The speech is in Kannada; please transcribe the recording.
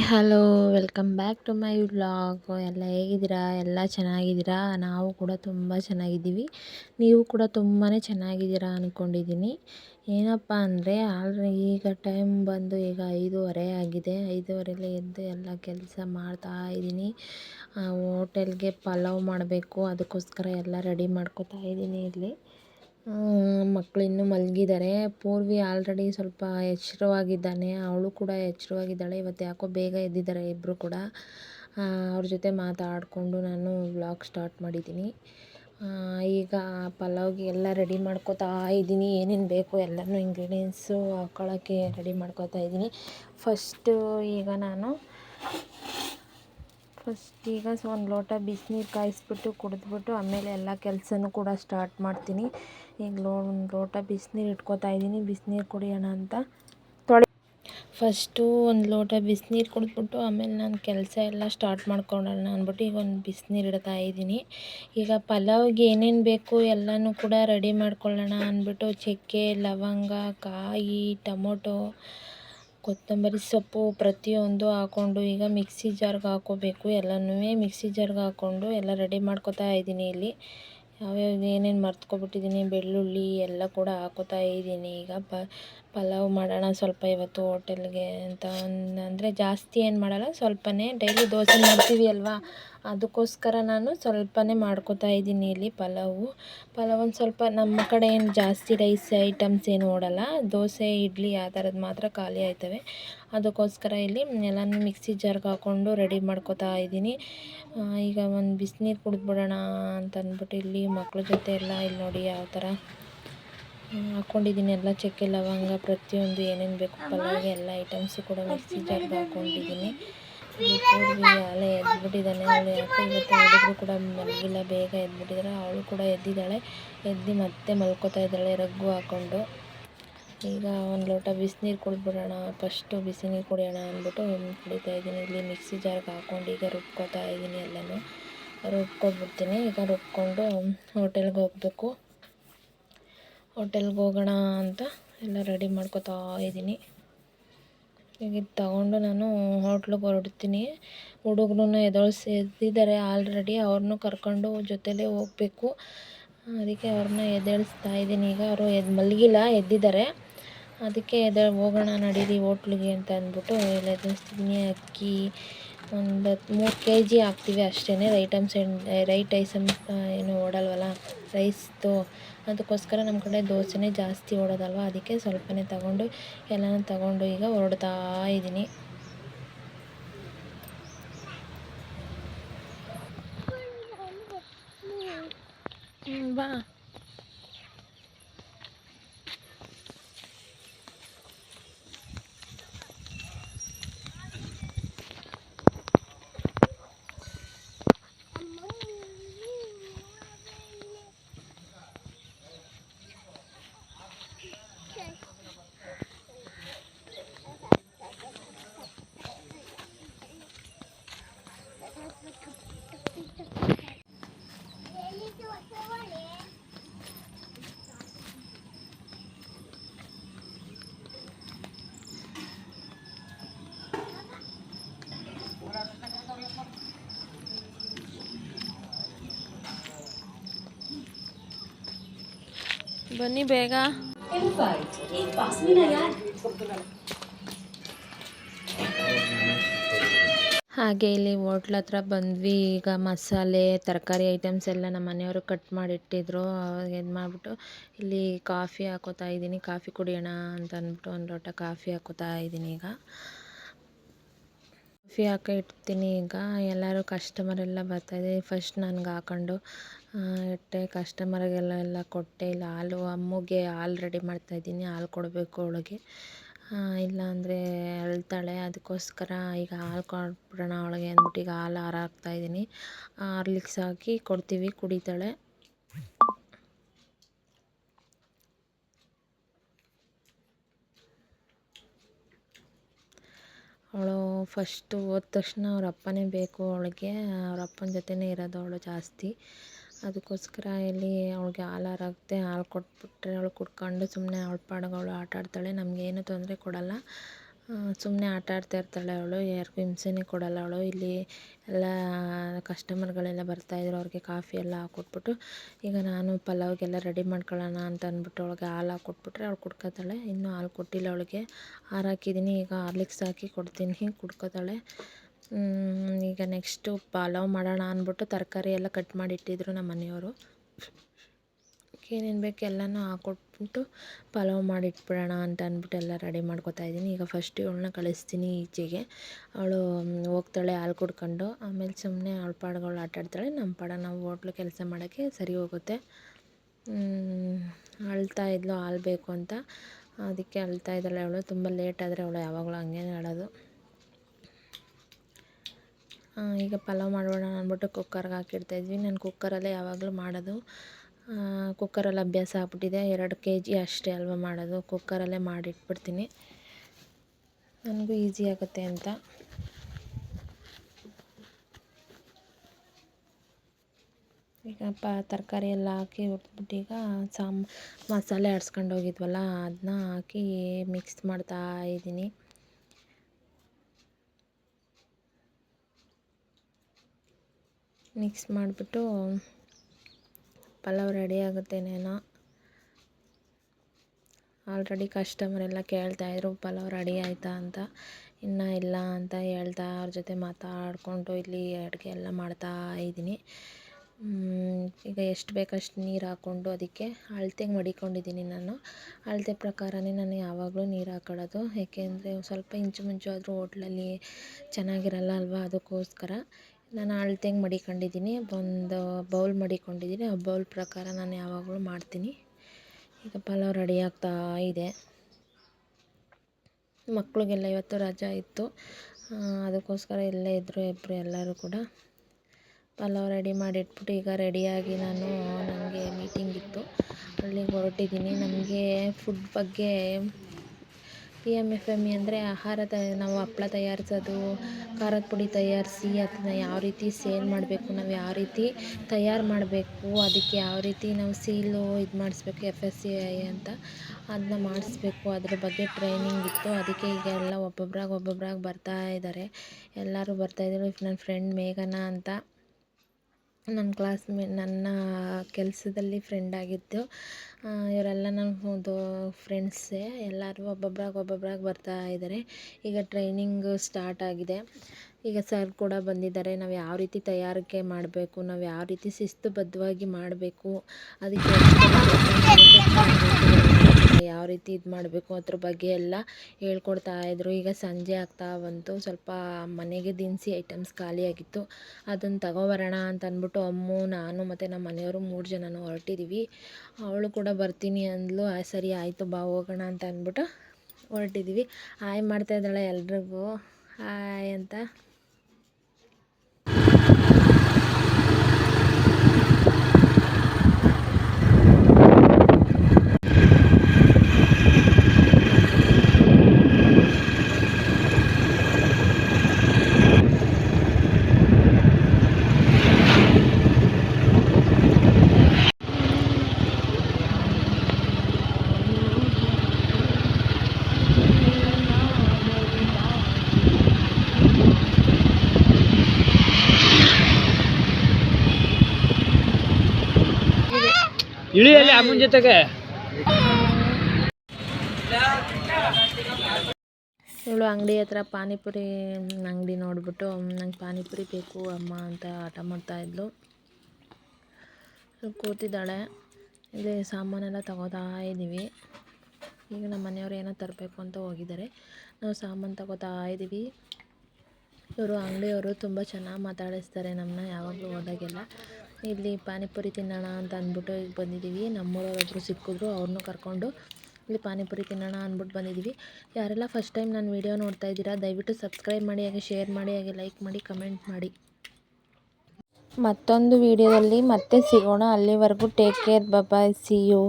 Hello, welcome back to my vlog. ಎಲ್ಲ ಹೇಗಿದ್ದೀರಾ? ಎಲ್ಲ ಚೆನ್ನಾಗಿದ್ದೀರಾ? ನಾವು ಕೂಡ ತುಂಬ ಚೆನ್ನಾಗಿದ್ದೀವಿ. ನೀವು ಕೂಡ ತುಂಬಾ ಚೆನ್ನಾಗಿದ್ದೀರಾ ಅಂದ್ಕೊಂಡಿದ್ದೀನಿ ಏನಪ್ಪ ಅಂದರೆ ಆಲ್ರೆ ಈಗ ಟೈಮ್ ಬಂದು ಈಗ ಐದೂವರೆ ಆಗಿದೆ. ಐದೂವರೆಲಿ ಎದ್ದು ಎಲ್ಲ ಕೆಲಸ ಮಾಡ್ತಾ ಇದ್ದೀನಿ. ಹೋಟೆಲ್ಗೆ ಪಲಾವ್ ಮಾಡಬೇಕು. ಅದಕ್ಕೋಸ್ಕರ ಎಲ್ಲ ರೆಡಿ ಮಾಡ್ಕೊತಾ ಇದ್ದೀನಿ ಇಲ್ಲಿ. ಮಕ್ಕಳು ಇನ್ನೂ ಮಲಗಿದ್ದಾರೆ ಪೂರ್ವಿ ಆಲ್ರೆಡಿ ಸ್ವಲ್ಪ ಎಚ್ಚರವಾಗಿದ್ದಾನೆ. ಅವಳು ಕೂಡ ಎಚ್ಚರವಾಗಿದ್ದಾಳೆ. ಇವತ್ತು ಯಾಕೋ ಬೇಗ ಎದ್ದಿದ್ದಾರೆ ಇಬ್ಬರು ಕೂಡ. ಅವ್ರ ಜೊತೆ ಮಾತಾಡಿಕೊಂಡು ನಾನು ವ್ಲಾಗ್ ಸ್ಟಾರ್ಟ್ ಮಾಡಿದ್ದೀನಿ. ಈಗ ಪಲಾವ್ಗೆ ಎಲ್ಲ ರೆಡಿ ಮಾಡ್ಕೋತಾ ಇದ್ದೀನಿ. ಏನೇನು ಬೇಕು ಎಲ್ಲನೂ ಇಂಗ್ರೀಡಿಯೆಂಟ್ಸು ಹಾಕೊಳ್ಳೋಕ್ಕೆ ರೆಡಿ ಮಾಡ್ಕೊತಾ ಇದ್ದೀನಿ. ಫಸ್ಟು ಈಗ ನಾನು ಫಸ್ಟ್ ಈಗ ಸೊ ಒಂದು ಲೋಟ ಬಿಸಿನೀರು ಕಾಯಿಸ್ಬಿಟ್ಟು, ಕುಡಿದ್ಬಿಟ್ಟು ಆಮೇಲೆ ಎಲ್ಲ ಕೆಲಸನೂ ಕೂಡ ಸ್ಟಾರ್ಟ್ ಮಾಡ್ತೀನಿ. ಈಗ ಲೋ, ಒಂದು ಲೋಟ ಬಿಸಿನೀರು ಇಟ್ಕೋತಾ ಇದ್ದೀನಿ. ಬಿಸಿನೀರು ಕುಡಿಯೋಣ ಅಂತ. ತೊಳೆ ಫಸ್ಟು ಒಂದು ಲೋಟ ಬಿಸಿನೀರು ಕುಡಿದ್ಬಿಟ್ಟು ಆಮೇಲೆ ನಾನು ಕೆಲಸ ಎಲ್ಲ ಸ್ಟಾರ್ಟ್ ಮಾಡ್ಕೊಳ್ಳೋಣ ಅಂದ್ಬಿಟ್ಟು ಈಗ ಒಂದು ಬಿಸಿನೀರು ಇಡ್ತಾ ಇದ್ದೀನಿ. ಈಗ ಪಲಾವ್ಗೆ ಏನೇನು ಬೇಕು ಎಲ್ಲನೂ ಕೂಡ ರೆಡಿ ಮಾಡ್ಕೊಳ್ಳೋಣ ಅಂದ್ಬಿಟ್ಟು, ಚಕ್ಕೆ, ಲವಂಗ, ಕಾಯಿ, ಟೊಮೊಟೊ ಕೊತ್ತಂಬರಿ ಸೊಪ್ಪು ಪ್ರತಿಯೊಂದು ಹಾಕ್ಕೊಂಡು ಈಗ ಮಿಕ್ಸಿ ಜಾರ್ಗೆ ಹಾಕೋಬೇಕು. ಎಲ್ಲನೂ ಮಿಕ್ಸಿ ಜಾರ್ಗೆ ಹಾಕ್ಕೊಂಡು ಎಲ್ಲ ರೆಡಿ ಮಾಡ್ಕೋತಾ ಇದ್ದೀನಿ ಇಲ್ಲಿ. ಯಾವ್ಯಾವ ಏನೇನು ಮರ್ತ್ಕೊಬಿಟ್ಟಿದ್ದೀನಿ, ಬೆಳ್ಳುಳ್ಳಿ ಎಲ್ಲ ಕೂಡ ಹಾಕೋತಾ ಇದ್ದೀನಿ. ಈಗ ಪಲಾವ್ ಮಾಡೋಣ ಸ್ವಲ್ಪ ಇವತ್ತು ಹೋಟೆಲ್ಗೆ ಅಂತ ಅಂದರೆ ಜಾಸ್ತಿ ಏನು ಮಾಡೋಲ್ಲ, ಸ್ವಲ್ಪನೇ ಡೈಲಿ ದೋಸೆ ಮಾಡ್ತೀವಿ ಅಲ್ವಾ? ಅದಕ್ಕೋಸ್ಕರ ನಾನು ಸ್ವಲ್ಪನೇ ಮಾಡ್ಕೋತಾ ಇದ್ದೀನಿ ಇಲ್ಲಿ ಪಲಾವು. ಪಲಾವ್ ಒಂದು ಸ್ವಲ್ಪ ನಮ್ಮ ಕಡೆ ಏನು ಜಾಸ್ತಿ ರೈಸ್ ಐಟಮ್ಸ್ ಏನು ಓಡಲ್ಲ. ದೋಸೆ, ಇಡ್ಲಿ ಆ ಥರದ್ದು ಮಾತ್ರ ಖಾಲಿ ಆಯ್ತವೆ. ಅದಕ್ಕೋಸ್ಕರ ಇಲ್ಲಿ ಎಲ್ಲನೂ ಮಿಕ್ಸಿ ಜಾರ್ಗೆ ಹಾಕ್ಕೊಂಡು ರೆಡಿ ಮಾಡ್ಕೋತಾ ಇದ್ದೀನಿ. ಈಗ ಒಂದು ಬಿಸಿನೀರು ಕುಡಿದ್ಬಿಡೋಣ ಅಂತ ಅಂದ್ಬಿಟ್ಟು ಇಲ್ಲಿ ಮಕ್ಳ ಜೊತೆ ಎಲ್ಲ ಇಲ್ಲಿ ನೋಡಿ ಯಾವ ಥರ ಹಾಕ್ಕೊಂಡಿದ್ದೀನಿ ಎಲ್ಲ ಚಕ್ಕೆ ಲವಂಗ ಪ್ರತಿಯೊಂದು ಏನೇನು ಬೇಕು ಪಲಾವ್ಗೆ ಎಲ್ಲ ಐಟಮ್ಸು ಕೂಡ ಮಿಕ್ಸಿ ಜಾರ್ಗೆ ಹಾಕ್ಕೊಂಡಿದ್ದೀನಿ ಪೂರ್ವಿ ಅಲೆ ಎದ್ಬಿಟ್ಟಿದ್ದಾನೆ ಅವಳು ಯಾಕೆ ಕೂಡ ಮಲಗಿಲ್ಲ, ಬೇಗ ಎದ್ಬಿಟ್ಟಿದ್ದಾರೆ ಅವಳು ಕೂಡ ಎದ್ದಿದ್ದಾಳೆ, ಎದ್ದು ಮತ್ತೆ ಮಲ್ಕೋತಾ ಇದ್ದಾಳೆ, ರಗ್ಗು ಹಾಕ್ಕೊಂಡು ಈಗ ಒಂದು ಲೋಟ ಬಿಸಿನೀರು ಕುಡಿದ್ಬಿಡೋಣ, ಫಸ್ಟು ಬಿಸಿನೀರು ಕುಡಿಯೋಣ ಅಂದ್ಬಿಟ್ಟು ಕುಡಿತಾ ಇದ್ದೀನಿ. ಇಲ್ಲಿ ಮಿಕ್ಸಿ ಜಾರ್ಗೆ ಹಾಕ್ಕೊಂಡು ಈಗ ರುಬ್ಕೋತಾ ಇದ್ದೀನಿ ಎಲ್ಲನೂ. ರುಬ್ಕೊಂಡ್ಬಿಡ್ತೀನಿ ಈಗ ರುಬ್ಕೊಂಡು ಹೋಟೆಲ್ಗೆ ಹೋಗಬೇಕು. ಹೋಟೆಲ್ಗೆ ಹೋಗೋಣ ಅಂತ ಎಲ್ಲ ರೆಡಿ ಮಾಡ್ಕೋತಾ ಇದ್ದೀನಿ. ಇದು ತಗೊಂಡು ನಾನು ಹೋಟ್ಲಿಗೆ ಹೊರಡ್ತೀನಿ. ಹುಡುಗ್ರನ್ನ ಎದ್ದಿದ್ದಾರೆ ಆಲ್ರೆಡಿ ಅವ್ರನ್ನೂ ಕರ್ಕೊಂಡು ಜೊತೆಲೇ ಹೋಗಬೇಕು. ಅದಕ್ಕೆ ಅವ್ರನ್ನ ಎದ್ದೇಳಿಸ್ತಾ ಇದ್ದೀನಿ. ಈಗ ಅವರು ಎದ್ದು ಮಲಗಿಲ್ಲ ಎದ್ದಿದ್ದಾರೆ ಅದಕ್ಕೆ ಎದೆ ಹೋಗೋಣ ನಡೀರಿ ಹೋಟ್ಲಿಗೆ ಅಂತ ಅಂದ್ಬಿಟ್ಟು ಎಲ್ಲ ಎದುರಿಸ್ತಿದ್ದೀನಿ ಅಕ್ಕಿ ಒಂದು ಮೂರು ಕೆ ಜಿ ಹಾಕ್ತೀವಿ ಅಷ್ಟೇ ಐಟಮ್ಸ್ ರೈಟ್ ಐಸಮ್ಸ್ ಏನು ಓಡಲ್ವಲ್ಲ? ರೈಸ್ದು ಅದಕ್ಕೋಸ್ಕರ ನಮ್ಮ ಕಡೆ ದೋಸೆನೇ ಜಾಸ್ತಿ ಓಡೋದಲ್ವ? ಅದಕ್ಕೆ ಸ್ವಲ್ಪನೇ ತಗೊಂಡು ಎಲ್ಲನೂ ತಗೊಂಡು ಈಗ ಹೊರಡ್ತಾ ಇದ್ದೀನಿ. बनी बेगा इन फाइट एक पास में ना यार ಹಾಗೆ ಇಲ್ಲಿ ಹೋಟ್ಲ್ ಹತ್ರ ಬಂದ್ವಿ. ಈಗ ಮಸಾಲೆ, ತರಕಾರಿ ಐಟಮ್ಸ್ ಎಲ್ಲ ನಮ್ಮ ಮನೆಯವರು ಕಟ್ ಮಾಡಿಟ್ಟಿದ್ರು. ಇದು ಮಾಡಿಬಿಟ್ಟು, ಇಲ್ಲಿ ಕಾಫಿ ಹಾಕೋತಾ ಇದ್ದೀನಿ. ಕಾಫಿ ಕುಡಿಯೋಣ ಅಂತ ಅಂದ್ಬಿಟ್ಟು ಒಂದು ಲೋಟ ಕಾಫಿ ಹಾಕೋತಾ ಇದ್ದೀನಿ ಈಗ. ಕಾಫಿ ಹಾಕಿ ಇಡ್ತೀನಿ ಈಗ. ಎಲ್ಲರೂ ಕಸ್ಟಮರ್ ಎಲ್ಲ ಬರ್ತಾಯಿದೆ ಫಸ್ಟ್ ನನಗೆ ಹಾಕೊಂಡು ಇಟ್ಟೆ. ಕಸ್ಟಮರ್ಗೆಲ್ಲ ಎಲ್ಲ ಕೊಟ್ಟೆ. ಇಲ್ಲಿ ಹಾಲು, ಅಮ್ಮುಗೆ ಹಾಲು ರೆಡಿ ಮಾಡ್ತಾಯಿದ್ದೀನಿ ಹಾಲು ಕೊಡಬೇಕು ಅವಳಿಗೆ. ಇಲ್ಲ ಅಂದರೆ ಅಳ್ತಾಳೆ. ಅದಕ್ಕೋಸ್ಕರ ಈಗ ಹಾಲು ಕೊಟ್ಬಿಡೋಣ ಅವಳಿಗೆ ಅಂದ್ಬಿಟ್ಟು ಈಗ ಹಾಲು ಹಾರ ಹಾಕ್ತಾಯಿದ್ದೀನಿ ಹಾರ್ಲಿಕ್ಸ್ ಹಾಕಿ ಕೊಡ್ತೀವಿ, ಕುಡಿತಾಳೆ. ಅವಳು ಫಸ್ಟು ಹೋದ ತಕ್ಷಣ ಅವ್ರ ಅಪ್ಪನೇ ಬೇಕು ಅವಳಿಗೆ. ಅವ್ರ ಅಪ್ಪನ ಜೊತೆನೇ ಇರೋದು ಅವಳು ಜಾಸ್ತಿ. ಅದಕ್ಕೋಸ್ಕರ ಇಲ್ಲಿ ಅವಳಿಗೆ ಹಾಲು ಹಾರಾಕ್ತೆ ಹಾಲು ಕೊಟ್ಬಿಟ್ರೆ ಅವಳು ಕುಡ್ಕೊಂಡು ಸುಮ್ಮನೆ ಅವ್ಳ ಪಾಡಿಗೆ ಅವಳು ಆಟ ಆಡ್ತಾಳೆ. ನಮಗೇನು ತೊಂದರೆ ಕೊಡಲ್ಲ. ಸುಮ್ಮನೆ ಆಟ ಆಡ್ತಾ ಇರ್ತಾಳೆ ಅವಳು. ಯಾರಿಗೂ ಹಿಂಸೆನೇ ಕೊಡಲ್ಲ ಅವಳು. ಇಲ್ಲಿ ಎಲ್ಲ ಕಸ್ಟಮರ್ಗಳೆಲ್ಲ ಬರ್ತಾಯಿದ್ರು ಅವ್ರಿಗೆ ಕಾಫಿ ಎಲ್ಲ ಹಾಕ್ಕೊಟ್ಬಿಟ್ಟು ಈಗ ನಾನು ಪಲಾವ್ಗೆಲ್ಲ ರೆಡಿ ಮಾಡ್ಕೊಳ್ಳೋಣ ಅಂತ ಅಂದ್ಬಿಟ್ಟು ಅವಳಿಗೆ ಹಾಲು ಹಾಕ್ಕೊಟ್ಬಿಟ್ರೆ ಅವಳು ಕುಡ್ಕೊತಾಳೆ. ಇನ್ನೂ ಹಾಲು ಕೊಟ್ಟಿಲ್ಲ ಅವಳಿಗೆ. ಹಾಲು ಹಾಕಿದ್ದೀನಿ. ಈಗ ಹಾರ್ಲಿಕ್ಸ್ ಹಾಕಿ ಕೊಡ್ತೀನಿ. ಕುಡ್ಕೊತಾಳೆ. ಈಗ ನೆಕ್ಸ್ಟು ಪಲಾವ್ ಮಾಡೋಣ ಅಂದ್ಬಿಟ್ಟು ತರಕಾರಿ ಎಲ್ಲ ಕಟ್ ಮಾಡಿ ಇಟ್ಟಿದ್ರು ನಮ್ಮ ಮನೆಯವರು. ಏನೇನು ಬೇಕು ಎಲ್ಲನೂ ಹಾಕ್ಕೊಟ್ಬಿಟ್ಟು ಪಲಾವ್ ಮಾಡಿಟ್ಬಿಡೋಣ ಅಂತ ಅಂದ್ಬಿಟ್ಟು ಎಲ್ಲ ರೆಡಿ ಮಾಡ್ಕೊತಾ ಇದ್ದೀನಿ. ಈಗ ಫಸ್ಟ್ ಇವಳನ್ನ ಕಳಿಸ್ತೀನಿ ಈಚೆಗೆ. ಅವಳು ಹೋಗ್ತಾಳೆ ಹಾಲು ಕುಡ್ಕೊಂಡು. ಆಮೇಲೆ ಸುಮ್ಮನೆ ಅವಳ ಪಾಡ್ಗಳು ಆಟಾಡ್ತಾಳೆ ನಮ್ಮ ಪಾಡ ನಾವು ಹೋಟ್ಲು ಕೆಲಸ ಮಾಡೋಕ್ಕೆ ಸರಿ ಹೋಗುತ್ತೆ. ಅಳ್ತಾ ಇದ್ಲು ಹಾಲು ಬೇಕು ಅಂತ. ಅದಕ್ಕೆ ಅಳ್ತಾ ಇದ್ದಾಳೆ ಅವಳು. ತುಂಬ ಲೇಟ್ ಆದರೆ ಅವಳು ಯಾವಾಗಲೂ ಹಂಗೇನೆ ಆಡೋದು. ಈಗ ಪಲಾವ್ ಮಾಡೋಣ ಅಂದ್ಬಿಟ್ಟು ಕುಕ್ಕರ್ಗೆ ಹಾಕಿಡ್ತಾಯಿದ್ವಿ ನಾನು ಕುಕ್ಕರಲ್ಲೇ ಯಾವಾಗಲೂ ಮಾಡೋದು. ಕುಕ್ಕರಲ್ಲಿ ಅಭ್ಯಾಸ ಆಗ್ಬಿಟ್ಟಿದೆ. ಎರಡು ಕೆ ಜಿ ಅಷ್ಟೇ ಅಲ್ವ ಮಾಡೋದು. ಕುಕ್ಕರಲ್ಲೇ ಮಾಡಿಟ್ಬಿಡ್ತೀನಿ. ನನಗೂ ಈಸಿ ಆಗುತ್ತೆ ಅಂತ. ಈಗ ಪ, ತರಕಾರಿ ಎಲ್ಲ ಹಾಕಿ ಈಗ ಸಾಮ್, ಮಸಾಲೆ ಆಡ್ಸ್ಕೊಂಡು ಹೋಗಿದ್ವಲ್ಲ ಅದನ್ನ ಹಾಕಿ ಮಿಕ್ಸ್ ಮಾಡ್ತಾ ಇದ್ದೀನಿ. ಮಿಕ್ಸ್ ಮಾಡಿಬಿಟ್ಟು ಪಲಾವ್ ರೆಡಿ ಆಗುತ್ತೇನೇನೋ ಆಲ್ರೆಡಿ ಕಸ್ಟಮರೆಲ್ಲ ಕೇಳ್ತಾಯಿದ್ರು ಪಲಾವ್ ರೆಡಿ ಆಯಿತಾ ಅಂತ, ಇನ್ನೂ ಇಲ್ಲ ಅಂತ ಹೇಳ್ತಾ ಅವ್ರ ಜೊತೆ ಮಾತಾಡಿಕೊಂಡು ಇಲ್ಲಿ ಅಡುಗೆ ಎಲ್ಲ ಮಾಡ್ತಾ ಇದ್ದೀನಿ. ಈಗ ಎಷ್ಟು ಬೇಕಷ್ಟು ನೀರು ಹಾಕ್ಕೊಂಡು ಅದಕ್ಕೆ ಅಳತೆಗೆ ಮಡಿಕೊಂಡಿದ್ದೀನಿ ನಾನು. ಅಳತೆ ಪ್ರಕಾರನೇ ನಾನು ಯಾವಾಗಲೂ ನೀರು ಹಾಕೊಳ್ಳೋದು. ಏಕೆಂದರೆ ಸ್ವಲ್ಪ ಇಂಚು ಮುಂಚು ಆದರೂ ಹೋಟ್ಲಲ್ಲಿ ಚೆನ್ನಾಗಿರಲ್ಲ ಅಲ್ವಾ, ಅದಕ್ಕೋಸ್ಕರ. ನಾನು ಅಳತೆಗೆ ಮಡಿಕೊಂಡಿದ್ದೀನಿ ಒಂದು ಬೌಲ್ ಮಡಿಕೊಂಡಿದ್ದೀನಿ. ಆ ಬೌಲ್ ಪ್ರಕಾರ ನಾನು ಯಾವಾಗಲೂ ಮಾಡ್ತೀನಿ. ಈಗ ಪಲಾವ್ ರೆಡಿ ಆಗ್ತಾ ಇದೆ. ಮಕ್ಕಳಿಗೆಲ್ಲ ಇವತ್ತು ರಜಾ ಇತ್ತು. ಅದಕ್ಕೋಸ್ಕರ ಇಲ್ಲೇ ಇದ್ದರು ಇಬ್ಬರು ಎಲ್ಲರೂ ಕೂಡ. ಪಲಾವ್ ರೆಡಿ ಮಾಡಿಟ್ಬಿಟ್ಟು ಈಗ ರೆಡಿಯಾಗಿ ನಾನು ನನಗೆ ಮೀಟಿಂಗ್ ಇತ್ತು. ಅಲ್ಲಿಗೆ ಹೊರಟಿದ್ದೀನಿ. ನನಗೆ ಫುಡ್ ಬಗ್ಗೆ P M F M E ಅಂದರೆ ಆಹಾರ ತಯ ನಾವು ಹಪ್ಳ ತಯಾರಿಸೋದು, ಖಾರದ ಪುಡಿ ತಯಾರಿಸಿ ಅದನ್ನ ಯಾವ ರೀತಿ ಸೇಲ್ ಮಾಡಬೇಕು, ನಾವು ಯಾವ ರೀತಿ ತಯಾರು ಮಾಡಬೇಕು, ಅದಕ್ಕೆ ಯಾವ ರೀತಿ ನಾವು ಸೀಲು ಇದು ಮಾಡಿಸ್ಬೇಕು ಎಫ್ ಎಸ್ ಸಿ ಐ ಅಂತ ಅದನ್ನ ಮಾಡಿಸ್ಬೇಕು, ಅದ್ರ ಬಗ್ಗೆ ಟ್ರೈನಿಂಗ್ ಇತ್ತು. ಅದಕ್ಕೆ ಈಗ ಎಲ್ಲ ಒಬ್ಬೊಬ್ರಾಗಿ ಒಬ್ಬೊಬ್ರಾಗಿ ಬರ್ತಾ ಇದ್ದಾರೆ ಎಲ್ಲರೂ ಬರ್ತಾಯಿದ್ರು ನನ್ನ ಫ್ರೆಂಡ್ ಮೇಘನಾ ಅಂತ ನನ್ನ ಕ್ಲಾಸ್ಮೇಟ್ ನನ್ನ ಕೆಲಸದಲ್ಲಿ ಫ್ರೆಂಡ್ ಆಗಿದ್ದು ಇವರೆಲ್ಲ ನನ್ನ ಫ್ರೆಂಡ್ಸೇ ಎಲ್ಲರೂ ಒಬ್ಬೊಬ್ಬರಾಗಿ ಒಬ್ಬೊಬ್ಬರಾಗಿ ಬರ್ತಾ ಇದ್ದಾರೆ ಈಗ ಟ್ರೈನಿಂಗ್ ಸ್ಟಾರ್ಟ್ ಆಗಿದೆ. ಈಗ ಸರ್ ಕೂಡ ಬಂದಿದ್ದಾರೆ. ನಾವು ಯಾವ ರೀತಿ ತಯಾರಿಕೆ ಮಾಡಬೇಕು, ನಾವು ಯಾವ ರೀತಿ ಶಿಸ್ತುಬದ್ಧವಾಗಿ ಮಾಡಬೇಕು, ಅದಕ್ಕೆ ರೀತಿ ಇದು ಮಾಡಬೇಕು ಅದ್ರ ಬಗ್ಗೆ ಎಲ್ಲ ಹೇಳ್ಕೊಡ್ತಾ ಇದ್ದರು ಈಗ ಸಂಜೆ ಆಗ್ತಾ ಬಂತು. ಸ್ವಲ್ಪ ಮನೆಗೆ ದಿನಸಿ ಐಟಮ್ಸ್ ಖಾಲಿಯಾಗಿತ್ತು ಅದನ್ನು ತಗೊಬರೋಣ ಅಂತ ಅಂದ್ಬಿಟ್ಟು ಅಮ್ಮು, ನಾನು ಮತ್ತು ನಮ್ಮ ಮನೆಯವರು ಮೂರು ಜನನೂ ಹೊರಟಿದ್ದೀವಿ ಅವಳು ಕೂಡ ಬರ್ತೀನಿ ಅಂದ್ಲು. ಸರಿ ಆಯಿತು, ಬಾ, ಹೋಗೋಣ ಅಂತ ಅಂದ್ಬಿಟ್ಟು ಹೊರಟಿದ್ದೀವಿ ಹಾಯ್ ಮಾಡ್ತಾ ಇದ್ದಾಳೆ ಎಲ್ರಿಗೂ. ಹಾಯ್ ಅಂತ. ಇಳಿಯಲ್ಲಿ ಅಮ್ಮನ ಜೊತೆಗೆ. ಇವಳು ಅಂಗಡಿ ಹತ್ರ ಪಾನಿಪುರಿ ಅಂಗಡಿ ನೋಡ್ಬಿಟ್ಟು ನಂಗೆ ಪಾನಿಪುರಿ ಬೇಕು ಅಮ್ಮ ಅಂತ ಆಟ ಮಾಡ್ತಾಯಿದ್ಲು ಕೂತಿದ್ದಾಳೆ. ಇಲ್ಲಿ ಸಾಮಾನೆಲ್ಲ ತಗೋತಾ ಇದ್ದೀವಿ ಈಗ ನಮ್ಮ ಮನೆಯವ್ರು ಏನೋ ತರಬೇಕು ಅಂತ ಹೋಗಿದ್ದಾರೆ. ನಾವು ಸಾಮಾನು ತಗೋತಾ ಇದ್ದೀವಿ ಇವರು ಅಂಗಡಿಯವರು ತುಂಬ ಚೆನ್ನಾಗಿ ಮಾತಾಡಿಸ್ತಾರೆ ನಮ್ಮನ್ನ ಯಾವಾಗಲೂ ಹೋದಾಗೆಲ್ಲ. ಇಲ್ಲಿ ಪಾನಿಪುರಿ ತಿನ್ನೋಣ ಅಂತ ಅಂದ್ಬಿಟ್ಟು ಈಗ ಬಂದಿದ್ದೀವಿ. ನಮ್ಮೂರವ್ರೊಬ್ಬರು ಸಿಕ್ಕಿದ್ರು, ಅವ್ರನ್ನೂ ಕರ್ಕೊಂಡು ಇಲ್ಲಿ ಪಾನಿಪುರಿ ತಿನ್ನೋಣ ಅಂದ್ಬಿಟ್ಟು ಬಂದಿದ್ದೀವಿ. ಯಾರೆಲ್ಲ ಫಸ್ಟ್ ಟೈಮ್ ನಾನು ವೀಡಿಯೋ ನೋಡ್ತಾ ಇದ್ದೀರಾ, ದಯವಿಟ್ಟು ಸಬ್ಸ್ಕ್ರೈಬ್ ಮಾಡಿ, ಹಾಗೆ ಶೇರ್ ಮಾಡಿ, ಹಾಗೆ ಲೈಕ್ ಮಾಡಿ ಕಮೆಂಟ್ ಮಾಡಿ. ಮತ್ತೊಂದು ವೀಡಿಯೋದಲ್ಲಿ ಮತ್ತೆ ಸಿಗೋಣ. ಅಲ್ಲಿವರೆಗೂ take care bye see you